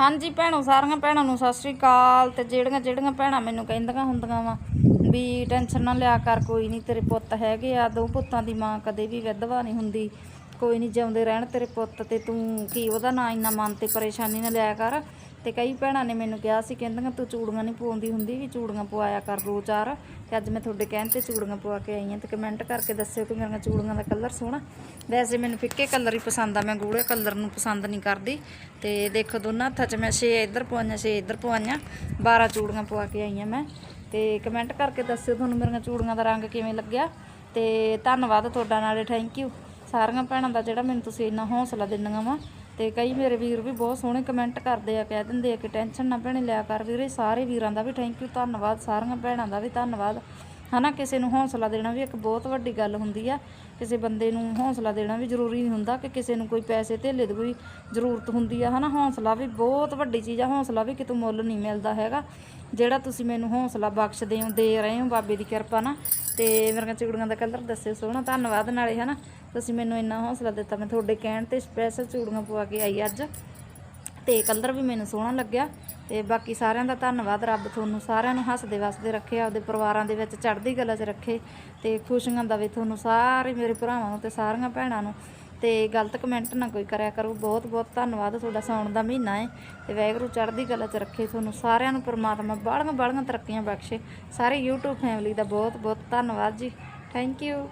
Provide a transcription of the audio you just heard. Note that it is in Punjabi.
ਹਾਂਜੀ ਭੈਣੋ, ਸਾਰੀਆਂ ਭੈਣਾਂ ਨੂੰ ਸਤਿ ਸ੍ਰੀ ਅਕਾਲ ਤੇ ਜਿਹੜੀਆਂ ਜਿਹੜੀਆਂ ਭੈਣਾਂ ਮੈਨੂੰ ਕਹਿੰਦੀਆਂ ਹੁੰਦੀਆਂ ਵਾ ਵੀ ਟੈਨਸ਼ਨ ਨਾ ਲਿਆ ਕਰ, ਕੋਈ ਨਹੀਂ ਤੇਰੇ ਪੁੱਤ ਹੈਗੇ ਆ, ਦੋ ਪੁੱਤਾਂ ਦੀ ਮਾਂ ਕਦੇ ਵੀ ਵਿਧਵਾ ਨਹੀਂ ਹੁੰਦੀ, ਕੋਈ ਨਹੀਂ ਜਿਉਂਦੇ ਰਹਿਣ ਤੇਰੇ ਪੁੱਤ ਤੇ ਤੂੰ ਕੀ ਉਹਦਾ ਨਾਂ ਇੰਨਾ ਮਨ ਤੇ ਪਰੇਸ਼ਾਨੀ ਨਾ ਲਿਆ ਕਰ। ਤੇ ਕਈ ਭੈਣਾਂ ਨੇ ਮੈਨੂੰ ਕਿਹਾ ਸੀ, ਕਹਿੰਦੀਆਂ ਤੂੰ ਚੂੜੀਆਂ ਨਹੀਂ ਪਾਉਂਦੀ ਹੁੰਦੀ, ਵੀ ਚੂੜੀਆਂ ਪਵਾਇਆ ਕਰ ਦੋ ਚਾਰ। ਤੇ ਅੱਜ ਮੈਂ ਤੁਹਾਡੇ ਕਹਿਣ ਤੇ ਚੂੜੀਆਂ ਪਵਾ ਕੇ ਆਈ ਹਾਂ, ਤੇ ਕਮੈਂਟ ਕਰਕੇ ਦੱਸਿਓ ਕਿ ਮੇਰੀਆਂ ਚੂੜੀਆਂ ਦਾ ਕਲਰ ਸੋਹਣਾ। ਵੈਸੇ ਮੈਨੂੰ ਫਿੱਕੇ ਕਲਰ ਹੀ ਪਸੰਦ ਆ, ਮੈਂ ਗੂੜੇ ਕਲਰ ਨੂੰ ਪਸੰਦ ਨਹੀਂ ਕਰਦੀ। ਤੇ ਦੇਖੋ ਦੋਨਾਂ ਹੱਥਾਂ 'ਚ ਮੈਂ 6 ਇੱਧਰ ਪਵਾਈਆਂ 6 ਇੱਧਰ ਪਵਾਈਆਂ 12 ਚੂੜੀਆਂ ਪਵਾ ਕੇ ਆਈ ਹਾਂ ਮੈਂ। ਤੇ ਕਮੈਂਟ ਕਰਕੇ ਦੱਸਿਓ ਤੁਹਾਨੂੰ ਮੇਰੀਆਂ ਚੂੜੀਆਂ ਦਾ ਰੰਗ ਕਿਵੇਂ ਲੱਗਿਆ। ਤੇ ਧੰਨਵਾਦ ਤੁਹਾਡਾ ਨਾਲੇ ਥੈਂਕ ਯੂ ਸਾਰੀਆਂ ਭੈਣਾਂ ਦਾ ਜਿਹੜਾ ਮੈਨੂੰ ਤੁਸੀਂ ਇੰਨਾ ਹੌਸਲਾ ਦਿੰਦੀਆਂ ਵਾ ਤੇ ਕਈ ਮੇਰੇ ਵੀਰ ਵੀ ਬਹੁਤ ਸੋਹਣੇ ਕਮੈਂਟ ਕਰਦੇ ਆ, ਕਹਿ ਦਿੰਦੇ ਆ ਕਿ ਟੈਨਸ਼ਨ ਨਾ ਭੈਣੇ ਲਿਆ ਕਰ ਵੀਰੇ, ਸਾਰੇ ਵੀਰਾਂ ਦਾ ਵੀ ਥੈਂਕ ਯੂ ਧੰਨਵਾਦ, ਸਾਰੀਆਂ ਭੈਣਾਂ ਦਾ ਵੀ ਧੰਨਵਾਦ। ਹਨਾ, ਕਿਸੇ ਨੂੰ ਹੌਸਲਾ ਦੇਣਾ ਵੀ ਇੱਕ ਬਹੁਤ ਵੱਡੀ ਗੱਲ ਹੁੰਦੀ ਆ। ਕਿਸੇ ਬੰਦੇ ਨੂੰ ਹੌਸਲਾ ਦੇਣਾ ਵੀ ਜ਼ਰੂਰੀ ਨਹੀਂ ਹੁੰਦਾ ਕਿ ਕਿਸੇ ਨੂੰ ਕੋਈ ਪੈਸੇ ਧੇਲੇ ਦੀ ਕੋਈ ਜ਼ਰੂਰਤ ਹੁੰਦੀ ਆ, ਹਨਾ। ਹੌਸਲਾ ਵੀ ਬਹੁਤ ਵੱਡੀ ਚੀਜ਼ ਆ, ਹੌਸਲਾ ਵੀ ਕਿਤੋਂ ਮੁੱਲ ਨਹੀਂ ਮਿਲਦਾ ਹੈਗਾ। ਜਿਹੜਾ ਤੁਸੀਂ ਮੈਨੂੰ ਹੌਸਲਾ ਬਖਸ਼ਦੇ ਹੋ, ਦੇ ਰਹੇ ਹੋ ਬਾਬੇ ਦੀ ਕਿਰਪਾ ਨਾਲ, ਤੇ ਮੇਰੀਆਂ ਚੂੜੀਆਂ ਦਾ ਕਲਰ ਦੱਸਿਓ ਸੋਹਣਾ, ਧੰਨਵਾਦ ਨਾਲੇ, ਹਨਾ। ਤੁਸੀਂ ਮੈਨੂੰ ਇੰਨਾ ਹੌਸਲਾ ਦਿੱਤਾ, ਮੈਂ ਤੁਹਾਡੇ ਕਹਿਣ ਤੇ ਸਪੈਸ਼ਲ ਚੂੜੀਆਂ ਪਵਾ ਕੇ ਆਈ ਅੱਜ। ਤੇ ਕਲਰ ਵੀ ਮੈਨੂੰ ਸੋਹਣਾ ਲੱਗਿਆ। ਤੇ ਬਾਕੀ ਸਾਰਿਆਂ ਦਾ ਧੰਨਵਾਦ, ਰੱਬ ਤੁਹਾਨੂੰ ਸਾਰਿਆਂ ਨੂੰ ਹੱਸਦੇ ਵਸਦੇ ਰੱਖੇ, ਆਪਦੇ ਪਰਿਵਾਰਾਂ ਦੇ ਵਿੱਚ ਚੜ੍ਹਦੀ ਕਲਾ 'ਚ ਰੱਖੇ ਤੇ ਖੁਸ਼ੀਆਂ ਦਵੇ ਤੁਹਾਨੂੰ ਸਾਰੇ ਮੇਰੇ ਭਰਾਵਾਂ ਨੂੰ ਤੇ ਸਾਰੀਆਂ ਭੈਣਾਂ ਨੂੰ ਤੇ ਗਲਤ ਕਮੈਂਟ ਨਾ ਕੋਈ ਕਰਿਆ ਕਰੋ। ਬਹੁਤ ਬਹੁਤ ਧੰਨਵਾਦ, ਤੁਹਾਡਾ ਸੌਣ ਦਾ ਮਹੀਨਾ ਹੈ ਤੇ ਵਾਹਿਗੁਰੂ ਚੜ੍ਹਦੀ ਕਲਾ 'ਚ ਰੱਖੇ, ਤੁਹਾਨੂੰ ਸਾਰਿਆਂ ਨੂੰ ਪਰਮਾਤਮਾ ਬਾਹਲੀਆਂ ਬਾਹਲੀਆਂ ਤਰੱਕੀਆਂ ਬਖਸ਼ੇ। ਸਾਰੇ YouTube ਫੈਮਿਲੀ ਦਾ ਬਹੁਤ ਬਹੁਤ ਧੰਨਵਾਦ ਜੀ। Thank you